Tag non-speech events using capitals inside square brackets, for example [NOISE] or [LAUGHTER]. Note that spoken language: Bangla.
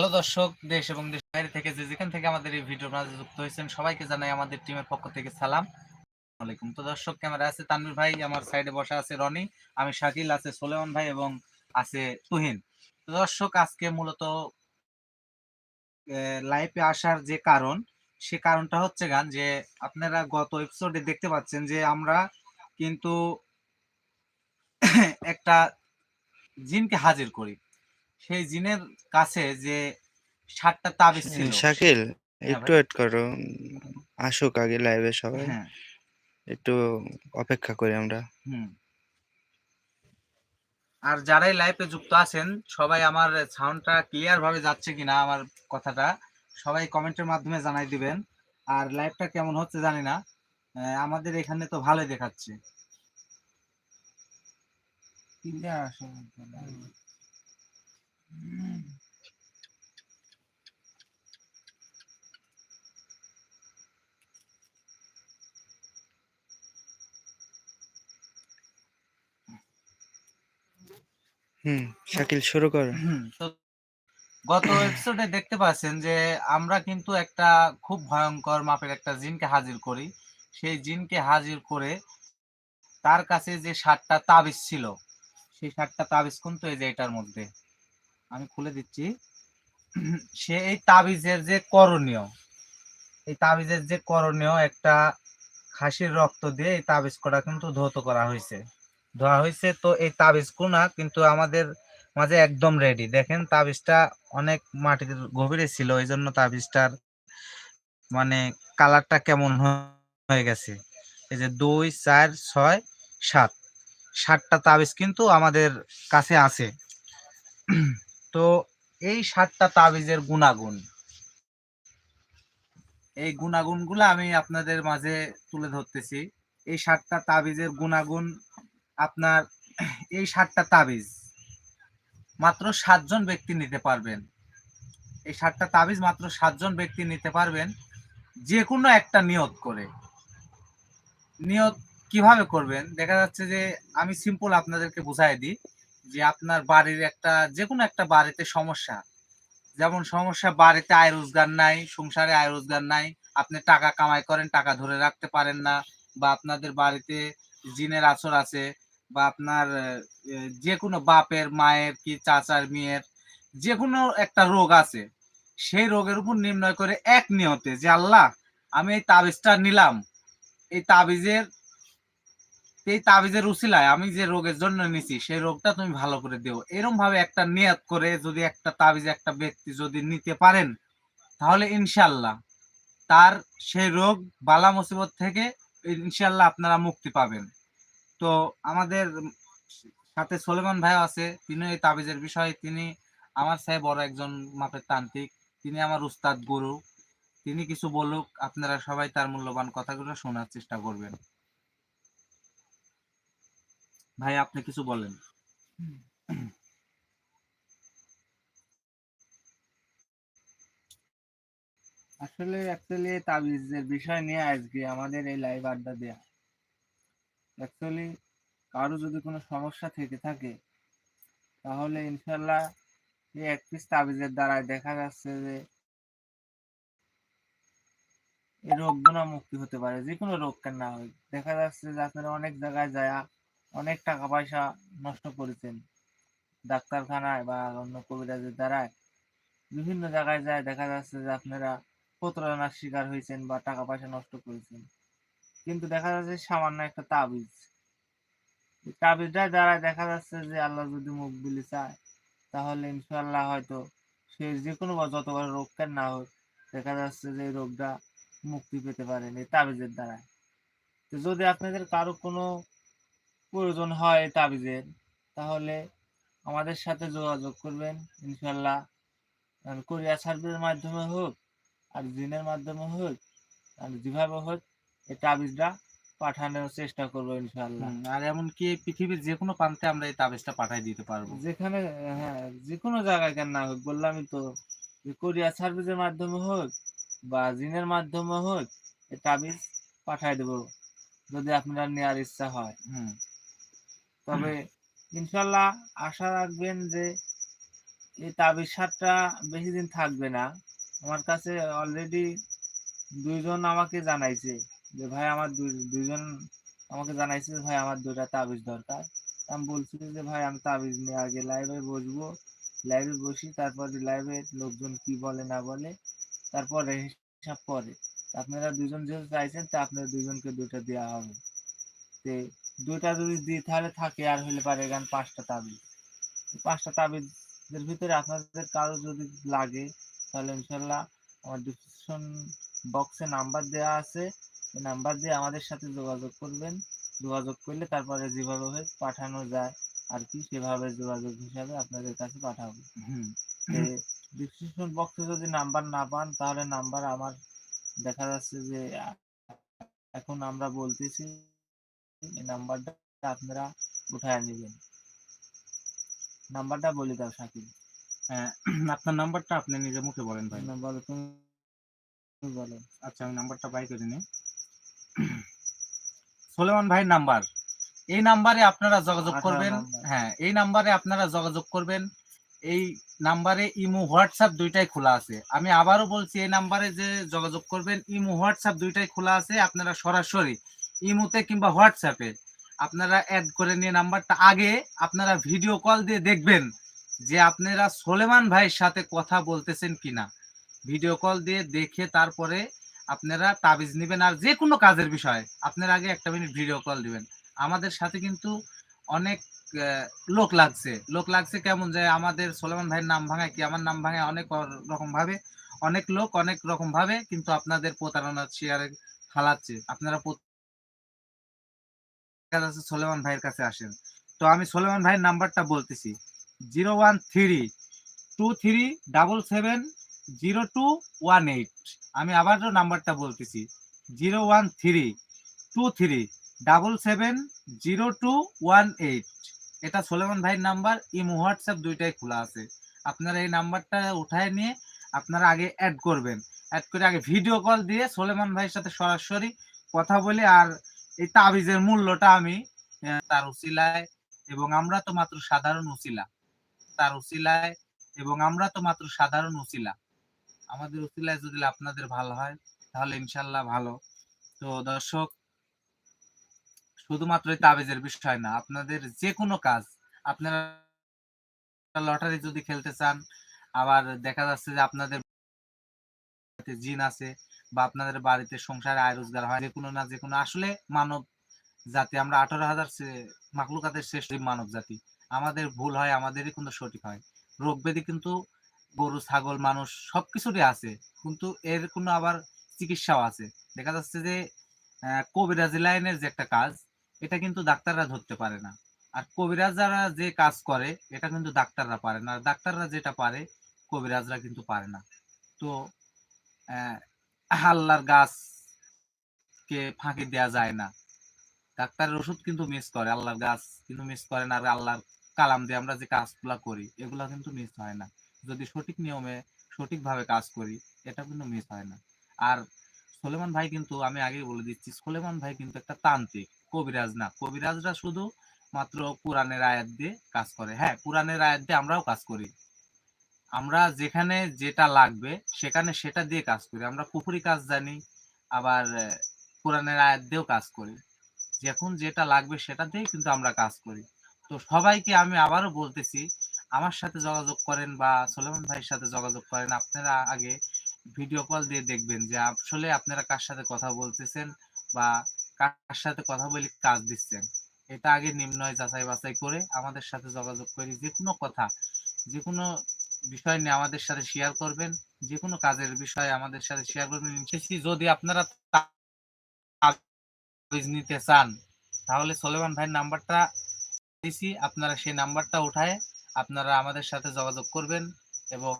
হ্যালো দর্শক, দেশ এবং দেশ বাইরে থেকে যে যেখান থেকে আমাদের এই ভিডিওর মাঝে যুক্ত হয়েছেন, সবাইকে জানাই আমাদের টিমের পক্ষ থেকে সালাম। আলাইকুম। তো দর্শক ক্যামেরা আছে তানভীর ভাই, আমার সাইডে বসা আছে রনি, আমি শাকিল, আছে সোলেমান ভাই এবং আছে তুহিন। তো দর্শক, আজকে মূলত লাইভে আসার যে কারণ, সে কারণটা হচ্ছে গান যে আপনারা গত এপিসোডে দেখতে পাচ্ছেন যে আমরা কিন্তু [COUGHS] একটা জিনকে হাজির করি। সেই জিনের কাছে যে সাতটা তাবিজ ছিল। শাকিল হ্যাঁ একটু। ওয়েট করো আসুক আগে লাইভে সবাই। হ্যাঁ। একটু অপেক্ষা করি আমরা। হুম। আর যারাই লাইভে যুক্ত আছেন সবাই আমার সাউন্ডটা ক্লিয়ার ভাবে যাচ্ছে কিনা আমার কথাটা সবাই কমেন্টের মাধ্যমে জানাই দিবেন। আর লাইভটা কেমন হচ্ছে জানি না। আমাদের এখানে তো ভালোই দেখাচ্ছে। হুম, শাকিল, শুরু কর। গত এপিসোডে দেখতে পাচ্ছেন যে আমরা কিন্তু একটা খুব ভয়ঙ্কর মাপের একটা জিনকে হাজির করি। সেই জিনকে হাজির করে তার কাছে যে সাতটা তাবিজ ছিল, সেই সাতটা তাবিজ কিন্তু এই যে এটার মধ্যে। আমি খুলে দিচ্ছি। সে এই তাবিজের যে করণীয়, এই তাবিজের যে করণীয় একটা খাসির রক্ত দিয়ে এই তাবিজ করা কিন্তু ধৌত করা হয়েছে। ধোয়া হয়েছে তো এই তাবিজ কোনা কিন্তু আমাদের মাঝে একদম রেডি দেখেন তাবিজটা অনেক মাটির গভীরে ছিল এই জন্য তাবিজটার মানে কালারটা কেমন হয়ে গেছে। এই যে দুই, চার, ছয়, সাত। সাতটা তাবিজ কিন্তু আমাদের কাছে আছে। তো এই সাতটা তাবিজের গুণাগুণ। এই গুণাগুণগুলো আমি আপনাদের মাঝে তুলে ধরতেছি। এই সাতটা তাবিজের গুণাগুণ আপনার, এই সাতটা তাবিজ মাত্র সাতজন ব্যক্তি নিতে পারবেন। এই সাতটা তাবিজ মাত্র সাতজন ব্যক্তি নিতে পারবেন যে কোনো একটা নিয়ত করে। নিয়ত কীভাবে করবেন? দেখা যাচ্ছে যে আমি সিম্পল আপনাদেরকে বুঝাই দিই। যে আপনার বাড়ির একটা যে কোনো একটা বাড়িতে সমস্যা। যেমন সমস্যা, বাড়িতে আয় রোজগার নাই, সংসারে আয় রোজগার নাই, আপনি টাকা কামাই করেন, টাকা ধরে রাখতে পারেন না, বা আপনাদের বাড়িতে জিনের আছর আছে, বা আপনার যে কোনো বাপের, মায়ের কি চাচার, মেয়ের যে কোনো একটা রোগ আছে, সেই রোগের উপর নির্ণয় করে এক নিয়তে যে, আল্লাহ, আমি এই তাবিজটা নিলাম। এই তাবিজের এই তাবিজের উসিলায় আমি যে রোগের জন্য নিছি, সেই রোগটা তুমি ভালো করে দিও। এরকম ভাবে একটা নিয়ত করে যদি একটা তাবিজ একটা ব্যক্তি যদি নিতে পারেন, তাহলে ইনশাল্লাহ তার সেই রোগ বালা মুসিবত থেকে ইনশাল্লাহ আপনারা মুক্তি পাবেন। তো আমাদের সাথে সোলেমান ভাই আছে তিনি এই তাবিজের বিষয়ে। তিনি আমার সাহেব বড় একজন মাপের তান্ত্রিক। তিনি আমার উস্তাদ গুরু। তিনি কিছু বলুক, আপনারা সবাই তার মূল্যবান কথাগুলো শোনার চেষ্টা করবেন। ভাই, আপনি কিছু বলেন। আসলে অ্যাকচুয়ালি তাবিজের বিষয় নিয়ে আজকে আমাদের এই লাইভ আড্ডা দেয়া। অ্যাকচুয়ালি কারও যদি কোনো সমস্যা থেকে থাকে, তাহলে ইনশাল্লাহ এই এক পিস তাবিজের দ্বারাই দেখা যাচ্ছে যে এই রোগগুলো মুক্তি হতে পারে যে কোনো রোগ কেন না হয় দেখা যাচ্ছে যে আপনারা অনেক জায়গায় যায় অনেক টাকা পয়সা নষ্ট করেছেন। ডাক্তারখানায় বা অন্য কবিরাজের দ্বারায় বিভিন্ন জায়গায় যায়, দেখা যাচ্ছে যে আপনারা প্রতারণার শিকার হয়েছেন বা টাকা পয়সা নষ্ট করেছেন। কিন্তু দেখা যাচ্ছে সামান্য একটা তাবিজ। তাবিজটার দ্বারা দেখা যাচ্ছে যে আল্লাহ যদি মুখ দিলে চায়, তাহলে ইনশাল্লাহ হয়তো সে যে কোনো বা যত বড় রোগ কেন না হোক দেখা যাচ্ছে যে এই রোগটা মুক্তি পেতে পারেন এই তাবিজের দ্বারা তো যদি আপনাদের কারও কোনো প্রয়োজন হয় এই তাবিজের তাহলে আমাদের সাথে যোগাযোগ করবেন ইনশাল্লাহ কোরিয়া সার্ভিসের মাধ্যমে হোক আর জিনের মাধ্যমে হোক আর যেভাবে হোক এই তাবিজটা পাঠানোর চেষ্টা করব ইনশাল্লাহ আর এমনকি পৃথিবীর যে কোনো প্রান্তে আমরা এই তাবিজটা পাঠিয়ে দিতে পারব। যেখানে হ্যাঁ যে কোনো জায়গায় কেন না হোক বললামই তো যে কোরিয়া সার্ভিসের মাধ্যমে হোক বা জিনের মাধ্যমে হোক এই তাবিজ পাঠাই দেবো যদি আপনার নেওয়ার ইচ্ছা হয়। হুম। তবে ইনশাল্লাহ আশা রাখবেন যে এই তাবিজ সারটা বেশি দিন থাকবে না। আমার কাছে অলরেডি দুইজন আমাকে জানাইছে যে ভাই আমার দুইজন আমাকে জানাইছে যে ভাই আমার দুইটা তাবিজ দরকার। আমি বলছি যে ভাই আমি তাবিজ নিয়ে আগে লাইভে বসবো। লাইভে বসি তারপরে লাইভে লোকজন কি বলে না বলে তারপরে হিসাব পরে আপনারা দুজন যেহেতু চাইছেন তা আপনারা দুজনকে দুইটা দেওয়া হবে। তে দুইটা যদি দিই তাহলে থাকে আর হলে পারে গান পাঁচটা তাবিজ। পাঁচটা তাবিজের ভিতরে আপনাদের কারও যদি লাগে তাহলে ইনশাল্লাহ আমার ডিসক্রিপশন বক্সে নাম্বার দেওয়া আছে। এই নাম্বার দিয়ে আমাদের সাথে যোগাযোগ করবেন। যোগাযোগ করলে তারপরে যেভাবে হয় পাঠানো যায়। আর কি সেভাবে যোগাযোগ হিসাবে আপনাদের কাছে পাঠাবো। ডিসক্রিপশন বক্সে যদি নাম্বার না পান তাহলে নাম্বার আমার দেখা যাচ্ছে যে এখন আমরা বলতেছি এই নাম্বারটা আপনারা উঠায় নেবেন। নাম্বারটা বলে দাও শাকিব হ্যাঁ, [CLEARS THROAT] আপনার নাম্বারটা আপনি নিজে মুখে বলেন ভাই। নাম্বার তুমি বলো। আচ্ছা আমি নাম্বারটা বাই করে নিই। [CLEARS THROAT] সোলেমান ভাইয়ের নাম্বার এই নাম্বারে আপনারা যোগাযোগ করবেন। হ্যাঁ এই নাম্বারে আপনারা যোগাযোগ করবেন। এই নাম্বারে ইমো হোয়াটসঅ্যাপ দুইটাই খোলা আছে। আমি আবারও বলছি এই নাম্বারে যে যোগাযোগ করবেন ইমো হোয়াটসঅ্যাপ দুইটাই খোলা আছে। আপনারা সরাসরি ইমোতে কিংবা হোয়াটসঅ্যাপে আপনারা অ্যাড করে নিয়ে নাম্বারটা আগে আপনারা ভিডিও কল দিয়ে দেখবেন যে আপনারা সোলেমান ভাইয়ের সাথে কথা বলতেছেন কিনা। ভিডিও কল দিয়ে দেখে তারপরে আপনারা তাবিজ নেবেন আর যে কোনো কাজের বিষয়ে আপনারা আগে একটা মিনিট ভিডিও কল দিবেন। আমাদের সাথে কিন্তু অনেক লোক লাগছে। লোক লাগছে কেমন যে আমাদের সোলেমান ভাইয়ের নাম ভাঙায় কি? আমার নাম ভাঙায় অনেক রকম ভাবে অনেক লোক অনেক রকম ভাবে কিন্তু আপনাদের প্রতারণা শেয়ারে ফালাচ্ছে। আপনারা যাচ্ছে সোলেমান ভাইয়ের কাছে আসেন। তো আমি সোলেমান ভাইয়ের নাম্বারটা বলতেছি। Zero one three, two three double seven, zero two one eight. আমি আবারও নাম্বারটা বলতেছি। Zero one three, two three double seven, zero two one eight. এটা সোলেমান ভাইয়ের নাম্বার, ইমো, হোয়াটসঅ্যাপ দুইটাই খোলা আছে। আপনারা এই নাম্বারটা উঠায় নিয়ে আপনারা আগে অ্যাড করবেন। অ্যাড করে আগে ভিডিও কল দিয়ে সোলেমান ভাইয়ের সাথে সরাসরি কথা বলে আর এই তাবিজের মূল্যটা আমি তার উসিলায় এবং আমরা তো মাত্র সাধারণ উসিলা। তার উসিলায় এবং আমরা তো মাত্র সাধারণ উসিলা। আমাদের উসিলায় যদি আপনাদের ভালো হয়, তাহলে ইনশাল্লাহ ভালো। তো দর্শক, শুধুমাত্র তাবিজের বিষয় না, আপনাদের যে কোনো কাজ, আপনারা লটারি যদি খেলতে চান, আবার দেখা যাচ্ছে যে আপনাদের বাড়িতে জিন আছে বা আপনাদের বাড়িতে সংসারে আয় রোজগার হয় যে কোনো না যে কোনো আসলে মানব জাতি, আমরা আঠারো হাজার মাকলুকাতের শ্রেষ্ঠ মানব জাতি। আমাদের ভুল হয়, আমাদেরই কিন্তু সঠিক হয়। রোগ ব্যাধি কিন্তু গরু, ছাগল, মানুষ সবকিছুরই আছে, কিন্তু এর কোনো আবার চিকিৎসাও আছে। দেখা যাচ্ছে যে কবিরাজি লাইনের যে একটা কাজ, এটা কিন্তু ডাক্তাররা ধরতে পারে না। আর কবিরাজারা যে কাজ করে, এটা কিন্তু ডাক্তাররা পারে না। আর ডাক্তাররা যেটা পারে, কবিরাজরা কিন্তু পারে না। তো আহ, আল্লাহর গাছ কে ফাঁকি দেওয়া যায় না। ডাক্তারের ওষুধ কিন্তু মিস করে আল্লাহর গাছ কিন্তু মিস করে না আর আল্লাহর কালাম দিয়ে আমরা যে কাজগুলা করি এগুলা কিন্তু মিস হয় না। যদি সঠিক নিয়মে সঠিকভাবে কাজ করি এটা কিন্তু মিস হয় না। আর সোলেমান ভাই কিন্তু আমি আগেই বলে দিচ্ছি সোলেমান ভাই কিন্তু একটা তান্ত্রিক কবিরাজ না। কবিরাজরা শুধু মাত্র কোরআনের আয়াত দিয়ে কাজ করে। হ্যাঁ কোরআনের আয়াত দিয়ে আমরাও কাজ করি। আমরা যেখানে যেটা লাগবে, সেখানে সেটা দিয়ে কাজ করি। আমরা পুকুরি কাজ জানি, আবার কোরআনের আয়াত দিয়েও কাজ করি। যখন যেটা লাগবে সেটা দিয়েই কিন্তু আমরা কাজ করি। তো সবাইকে আমি আবারও বলতেছি, আমার সাথে যোগাযোগ করেন বা সোলেমান ভাইয়ের সাথে যোগাযোগ করেন। আপনারা আগে ভিডিও কল দিয়ে দেখবেন যে আসলে আপনারা কার সাথে কথা বলতেছেন বা কার সাথে কথা বলে কাজ দিচ্ছেন। এটা আগে নির্ণয় যাচাই বাছাই করে আমাদের সাথে যোগাযোগ করি। যে কোনো কথা, যে কোনো বিষয় নিয়ে আমাদের সাথে শেয়ার করবেন যে কোনো কাজের বিষয়ে আমাদের সাথে শেয়ার করবেন। যদি আপনারা নিতে চান, তাহলে সোলেমান ভাইয়ের নাম্বারটা দিছি, আপনারা সেই নাম্বারটা উঠায় আপনারা আমাদের সাথে যোগাযোগ করবেন এবং